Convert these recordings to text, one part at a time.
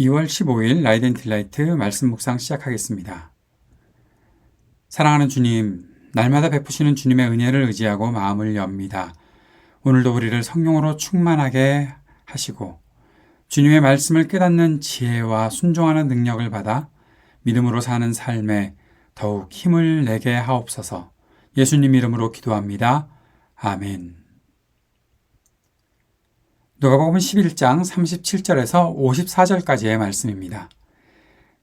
2월 15일 라이덴 딜라이트 말씀 묵상 시작하겠습니다. 사랑하는 주님, 날마다 베푸시는 주님의 은혜를 의지하고 마음을 엽니다. 오늘도 우리를 성령으로 충만하게 하시고 주님의 말씀을 깨닫는 지혜와 순종하는 능력을 받아 믿음으로 사는 삶에 더욱 힘을 내게 하옵소서 예수님 이름으로 기도합니다. 아멘. 누가복음 11장 37절에서 54절까지의 말씀입니다.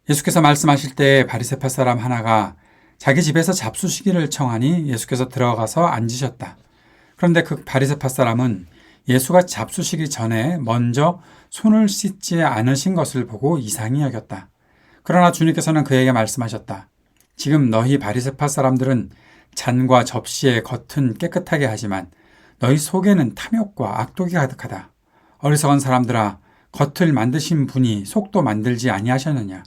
예수께서 말씀하실 때 바리새파 사람 하나가 자기 집에서 잡수시기를 청하니 예수께서 들어가서 앉으셨다. 그런데 그 바리새파 사람은 예수가 잡수시기 전에 먼저 손을 씻지 않으신 것을 보고 이상히 여겼다. 그러나 주님께서는 그에게 말씀하셨다. 지금 너희 바리새파 사람들은 잔과 접시의 겉은 깨끗하게 하지만 너희 속에는 탐욕과 악독이 가득하다. 어리석은 사람들아 겉을 만드신 분이 속도 만들지 아니하셨느냐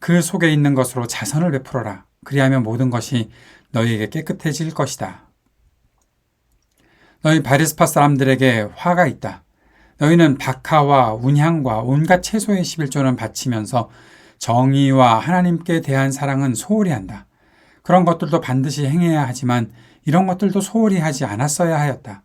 그 속에 있는 것으로 자선을 베풀어라 그리하면 모든 것이 너희에게 깨끗해질 것이다 너희 바리스파 사람들에게 화가 있다 너희는 박하와 운향과 온갖 채소의 11조는 바치면서 정의와 하나님께 대한 사랑은 소홀히 한다. 그런 것들도 반드시 행해야 하지만 이런 것들도 소홀히 하지 않았어야 하였다.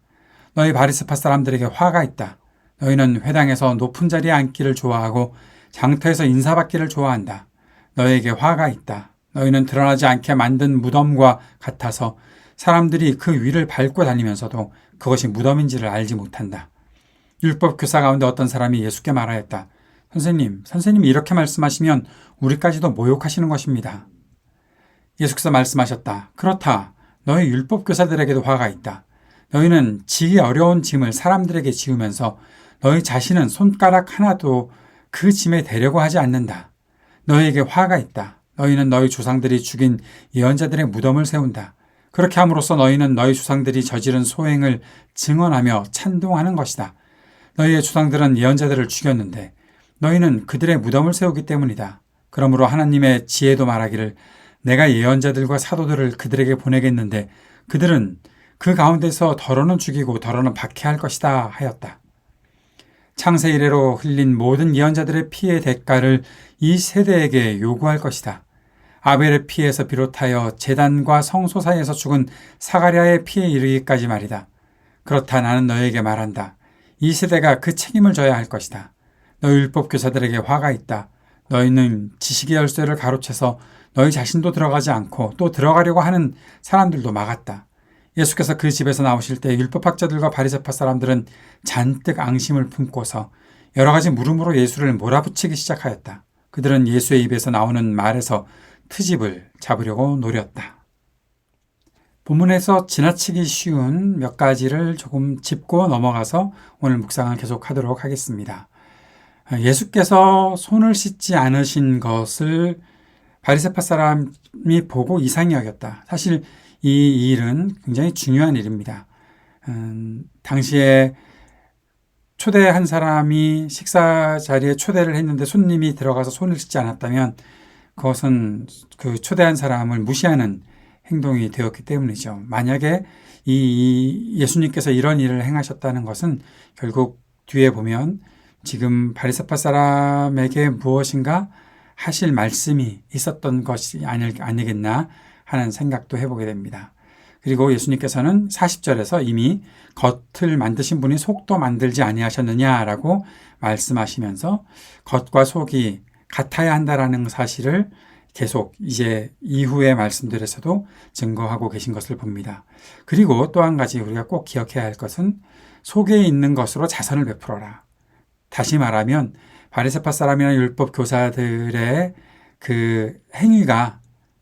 너희 바리스파 사람들에게 화가 있다. 너희는 회당에서 높은 자리에 앉기를 좋아하고 장터에서 인사받기를 좋아한다. 너에게 화가 있다. 너희는 드러나지 않게 만든 무덤과 같아서 사람들이 그 위를 밟고 다니면서도 그것이 무덤인지를 알지 못한다. 율법 교사 가운데 어떤 사람이 예수께 말하였다. 선생님, 선생님이 이렇게 말씀하시면 우리까지도 모욕하시는 것입니다. 예수께서 말씀하셨다. 그렇다. 너희 율법 교사들에게도 화가 있다. 너희는 지기 어려운 짐을 사람들에게 지우면서 너희 자신은 손가락 하나도 그 짐에 대려고 하지 않는다. 너희에게 화가 있다. 너희는 너희 조상들이 죽인 예언자들의 무덤을 세운다. 그렇게 함으로써 너희는 너희 조상들이 저지른 소행을 증언하며 찬동하는 것이다. 너희의 조상들은 예언자들을 죽였는데 너희는 그들의 무덤을 세우기 때문이다. 그러므로 하나님의 지혜도 말하기를 내가 예언자들과 사도들을 그들에게 보내겠는데 그들은 그 가운데서 덜어는 죽이고 덜어는 박해할 것이다 하였다. 창세 이래로 흘린 모든 예언자들의 피의 대가를 이 세대에게 요구할 것이다. 아벨의 피에서 비롯하여 재단과 성소 사이에서 죽은 사가랴의 피에 이르기까지 말이다. 그렇다 나는 너에게 말한다. 이 세대가 그 책임을 져야 할 것이다. 너희 율법 교사들에게 화가 있다. 너희는 지식의 열쇠를 가로채서 너희 자신도 들어가지 않고 또 들어가려고 하는 사람들도 막았다. 예수께서 그 집에서 나오실 때 율법학자들과 바리새파 사람들은 잔뜩 앙심을 품고서 여러 가지 물음으로 예수를 몰아붙이기 시작하였다. 그들은 예수의 입에서 나오는 말에서 트집을 잡으려고 노렸다. 본문에서 지나치기 쉬운 몇 가지를 조금 짚고 넘어가서 오늘 묵상을 계속하도록 하겠습니다. 예수께서 손을 씻지 않으신 것을 바리새파 사람이 보고 이상히 여겼다. 사실 이 일은 굉장히 중요한 일입니다. 음, 당시에 초대한 사람이 식사 자리에 초대를 했는데 손님이 들어가서 손을 씻지 않았다면 그것은 그 초대한 사람을 무시하는 행동이 되었기 때문이죠. 만약에 이 예수님께서 이런 일을 행하셨다는 것은 결국 뒤에 보면 지금 바리사파 사람에게 무엇인가 하실 말씀이 있었던 것이 아니겠나 하는 생각도 해보게 됩니다. 그리고 예수님께서는 40절에서 이미 겉을 만드신 분이 속도 만들지 아니하셨느냐라고 말씀하시면서 겉과 속이 같아야 한다라는 사실을 계속 이제 이후의 말씀들에서도 증거하고 계신 것을 봅니다. 그리고 또 한 가지 우리가 꼭 기억해야 할 것은 속에 있는 것으로 자선을 베풀어라. 다시 말하면 바리새파 사람이나 율법 교사들의 그 행위가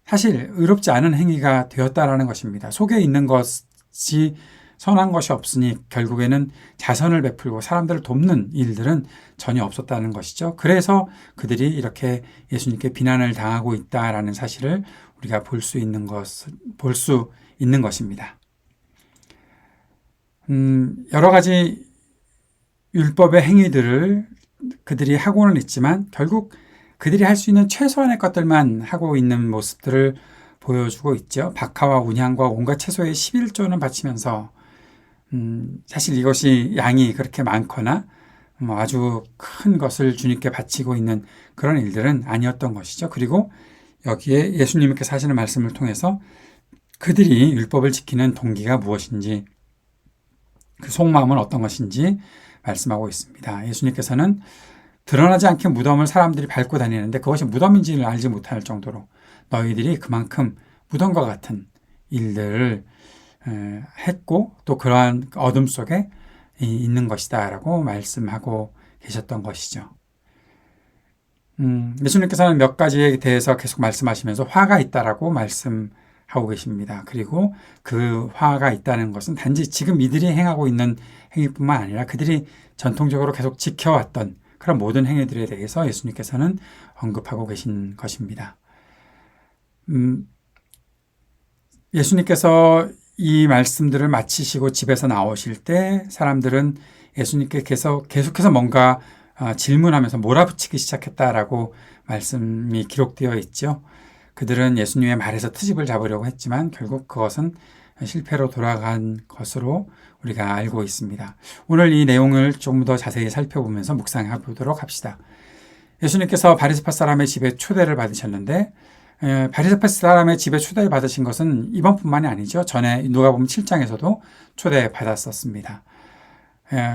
사실 의롭지 않은 행위가 되었다라는 것입니다. 속에 있는 것이 선한 것이 없으니 결국에는 자선을 베풀고 사람들을 돕는 일들은 전혀 없었다는 것이죠. 그래서 그들이 이렇게 예수님께 비난을 당하고 있다라는 사실을 우리가 볼 수 있는 것, 볼 수 있는 것입니다. 음, 여러 가지 율법의 행위들을 그들이 하고는 있지만 결국 그들이 할 수 있는 최소한의 것들만 하고 있는 모습들을 보여주고 있죠. 박하와 운향과 온갖 채소의 11조는 바치면서 음, 사실 이것이 양이 그렇게 많거나 뭐 아주 큰 것을 주님께 바치고 있는 그런 일들은 아니었던 것이죠. 그리고 여기에 예수님께서 하시는 말씀을 통해서 그들이 율법을 지키는 동기가 무엇인지 그 속마음은 어떤 것인지 말씀하고 있습니다. 예수님께서는 드러나지 않게 무덤을 사람들이 밟고 다니는데 그것이 무덤인지를 알지 못할 정도로 너희들이 그만큼 무덤과 같은 일들을 했고 또 그러한 어둠 속에 있는 것이다라고 말씀하고 계셨던 것이죠. 음, 예수님께서는 몇 가지에 대해서 계속 말씀하시면서 화가 있다라고 말씀하고 계십니다. 그리고 그 화가 있다는 것은 단지 지금 이들이 행하고 있는 행위뿐만 아니라 그들이 전통적으로 계속 지켜왔던 그런 모든 행위들에 대해서 예수님께서는 언급하고 계신 것입니다. 음, 예수님께서 이 말씀들을 마치시고 집에서 나오실 때 사람들은 예수님께 계속, 계속해서 뭔가 어, 질문하면서 몰아붙이기 시작했다라고 말씀이 기록되어 있죠. 그들은 예수님의 말에서 트집을 잡으려고 했지만 결국 그것은 실패로 돌아간 것으로 우리가 알고 있습니다. 오늘 이 내용을 조금 더 자세히 살펴보면서 묵상해 보도록 합시다. 예수님께서 바리스파 사람의 집에 초대를 받으셨는데 바리스파 사람의 집에 초대를 받으신 것은 이번뿐만이 아니죠. 전에 누가복음 7장에서도 초대 받았었습니다.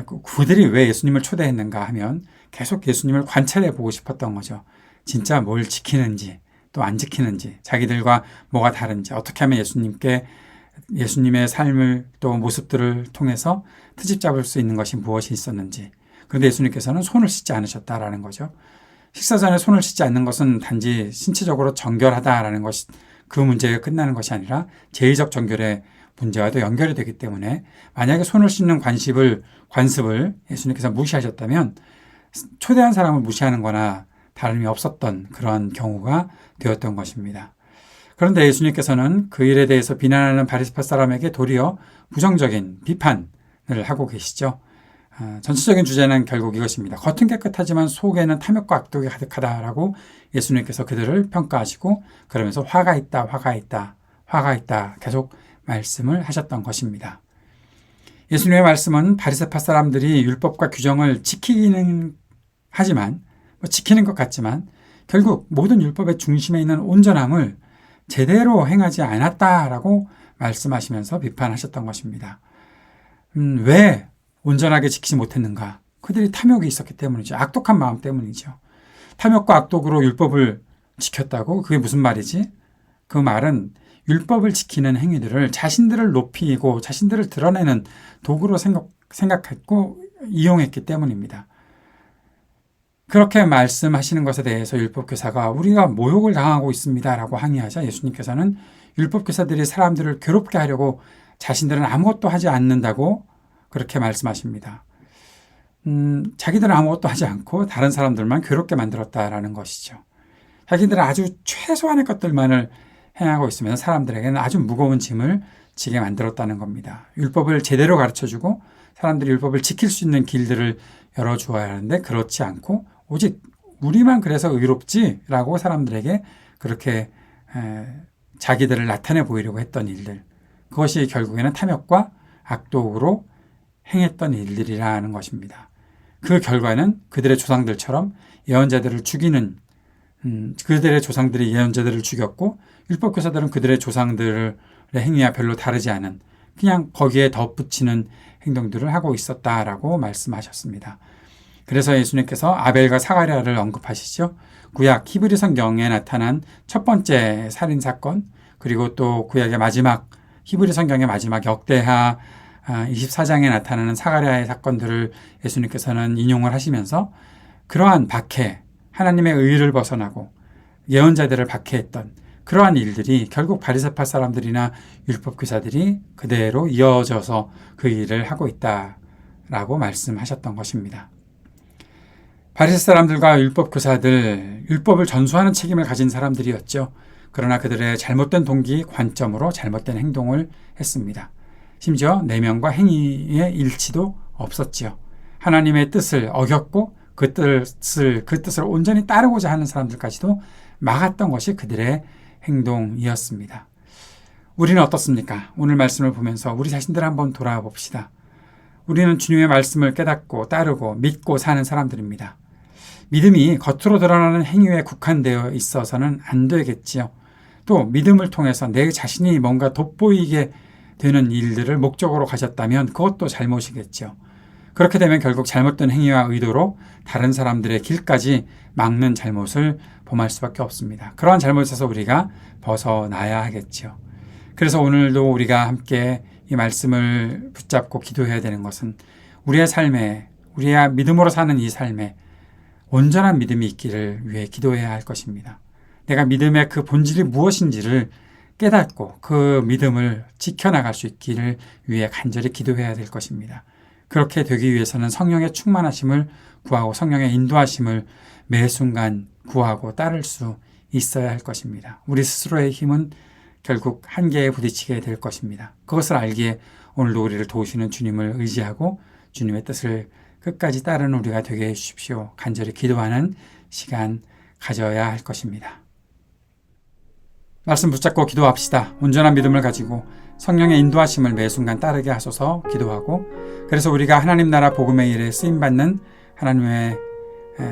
그 그들이 왜 예수님을 초대했는가 하면 계속 예수님을 관찰해 보고 싶었던 거죠. 진짜 뭘 지키는지 또 안 지키는지 자기들과 뭐가 다른지 어떻게 하면 예수님께 예수님의 삶을 또 모습들을 통해서 트집 잡을 수 있는 것이 무엇이 있었는지 그런데 예수님께서는 손을 씻지 않으셨다라는 거죠. 식사 전에 손을 씻지 않는 것은 단지 신체적으로 정결하다라는 것이 그 문제가 끝나는 것이 아니라 제의적 정결의 문제와도 연결이 되기 때문에 만약에 손을 씻는 관습을 관습을 예수님께서 무시하셨다면 초대한 사람을 무시하는 거나 다름이 없었던 그런 경우가 되었던 것입니다. 그런데 예수님께서는 그 일에 대해서 비난하는 바리스파 사람에게 도리어 부정적인 비판을 하고 계시죠. 아, 전체적인 주제는 결국 이것입니다. 겉은 깨끗하지만 속에는 탐욕과 악독이 가득하다라고 예수님께서 그들을 평가하시고 그러면서 화가 있다, 화가 있다, 화가 있다 계속 말씀을 하셨던 것입니다. 예수님의 말씀은 바리새파 사람들이 율법과 규정을 지키기는 하지만 뭐 지키는 것 같지만 결국 모든 율법의 중심에 있는 온전함을 제대로 행하지 않았다라고 말씀하시면서 비판하셨던 것입니다. 음, 왜 온전하게 지키지 못했는가? 그들이 탐욕이 있었기 때문이죠. 악독한 마음 때문이죠. 탐욕과 악독으로 율법을 지켰다고? 그게 무슨 말이지? 그 말은 율법을 지키는 행위들을 자신들을 높이고 자신들을 드러내는 도구로 생각, 생각했고 이용했기 때문입니다. 그렇게 말씀하시는 것에 대해서 율법교사가 우리가 모욕을 당하고 있습니다 라고 항의하자 예수님께서는 율법교사들이 사람들을 괴롭게 하려고 자신들은 아무것도 하지 않는다고 그렇게 말씀하십니다. 음, 자기들은 아무것도 하지 않고 다른 사람들만 괴롭게 만들었다라는 것이죠. 자기들은 아주 최소한의 것들만을 행하고 있으면 사람들에게는 아주 무거운 짐을 지게 만들었다는 겁니다. 율법을 제대로 가르쳐 주고 사람들이 율법을 지킬 수 있는 길들을 열어주어야 하는데 그렇지 않고 오직 우리만 그래서 의롭지라고 사람들에게 그렇게 자기들을 나타내 보이려고 했던 일들. 그것이 결국에는 탐욕과 악독으로 행했던 일들이라는 것입니다. 그 결과는 그들의 조상들처럼 예언자들을 죽이는 음, 그들의 조상들이 예언자들을 죽였고 율법교사들은 그들의 조상들의 행위와 별로 다르지 않은 그냥 거기에 덧붙이는 행동들을 하고 있었다라고 말씀하셨습니다. 그래서 예수님께서 아벨과 사가랴를 언급하시죠. 구약 히브리 성경에 나타난 첫 번째 살인 사건 그리고 또 구약의 마지막 히브리 성경의 마지막 역대하 24장에 아, 나타나는 사가랴의 사건들을 예수님께서는 인용을 하시면서 그러한 박해, 하나님의 의를 벗어나고 예언자들을 박해했던 그러한 일들이 결국 바리새파 사람들이나 율법 교사들이 그대로 이어져서 그 일을 하고 있다라고 말씀하셨던 것입니다. 바리새 사람들과 율법 교사들, 율법을 전수하는 책임을 가진 사람들이었죠. 그러나 그들의 잘못된 동기, 관점으로 잘못된 행동을 했습니다. 심지어 내면과 행위의 일치도 없었지요. 하나님의 뜻을 어겼고 그 뜻을 그 뜻을 온전히 따르고자 하는 사람들까지도 막았던 것이 그들의 행동이었습니다. 우리는 어떻습니까? 오늘 말씀을 보면서 우리 자신들 한번 돌아봅시다. 우리는 주님의 말씀을 깨닫고 따르고 믿고 사는 사람들입니다. 믿음이 겉으로 드러나는 행위에 국한되어 있어서는 안 되겠지요. 또 믿음을 통해서 내 자신이 뭔가 돋보이게 되는 일들을 목적으로 가졌다면 그것도 잘못이겠죠. 그렇게 되면 결국 잘못된 행위와 의도로 다른 사람들의 길까지 막는 잘못을 범할 수밖에 없습니다. 그러한 잘못에서 우리가 벗어나야 하겠지요. 그래서 오늘도 우리가 함께 이 말씀을 붙잡고 기도해야 되는 것은 우리의 삶에 우리의 믿음으로 사는 이 삶에 온전한 믿음이 있기를 위해 기도해야 할 것입니다. 내가 믿음의 그 본질이 무엇인지를 깨닫고 그 믿음을 지켜나갈 수 있기를 위해 간절히 기도해야 될 것입니다. 그렇게 되기 위해서는 성령의 충만하심을 구하고 성령의 인도하심을 매 순간 구하고 따를 수 있어야 할 것입니다. 우리 스스로의 힘은 결국 한계에 부딪히게 될 것입니다. 그것을 알기에 오늘도 우리를 도우시는 주님을 의지하고 주님의 뜻을 끝까지 따르는 우리가 되게 해주십시오. 간절히 기도하는 시간 가져야 할 것입니다. 말씀 붙잡고 기도합시다. 온전한 믿음을 가지고 성령의 인도하심을 매 순간 따르게 하소서 기도하고 그래서 우리가 하나님 나라 복음의 일에 쓰임 받는 하나님의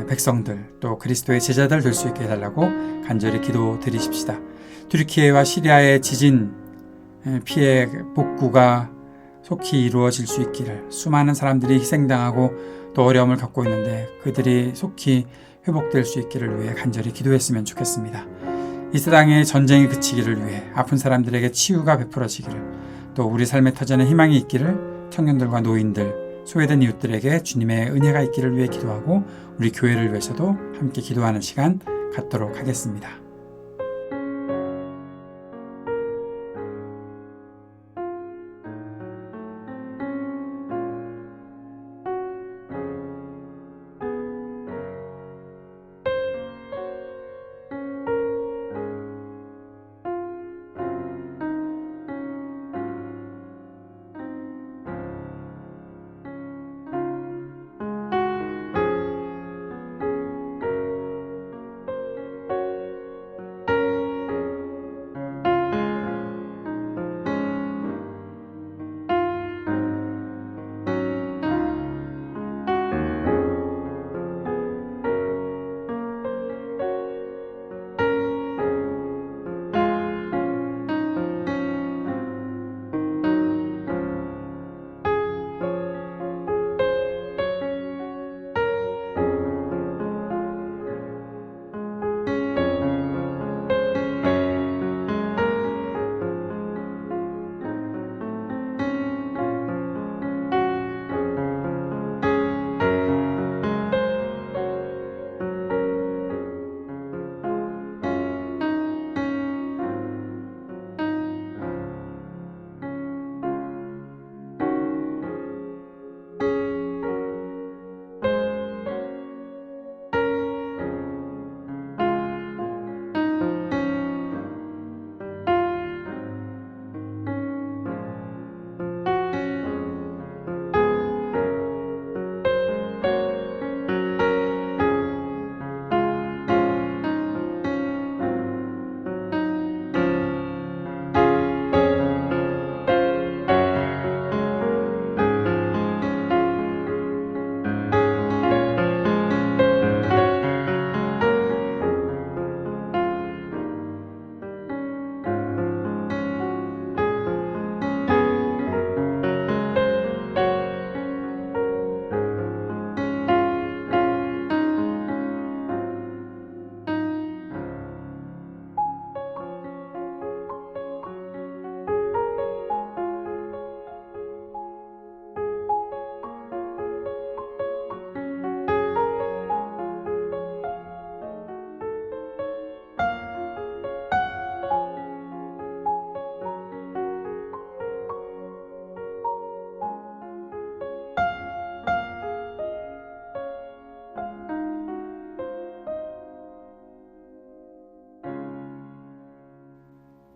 백성들 또 그리스도의 제자들 될 수 있게 해달라고 간절히 기도 드리십시다. 튀르키예와 시리아의 지진 피해 복구가 속히 이루어질 수 있기를 수많은 사람들이 희생당하고 또 어려움을 겪고 있는데 그들이 속히 회복될 수 있기를 위해 간절히 기도했으면 좋겠습니다. 이 세상의 전쟁이 그치기를 위해 아픈 사람들에게 치유가 베풀어지기를 또 우리 삶의 터전에 희망이 있기를 청년들과 노인들 소외된 이웃들에게 주님의 은혜가 있기를 위해 기도하고 우리 교회를 위해서도 함께 기도하는 시간 갖도록 하겠습니다.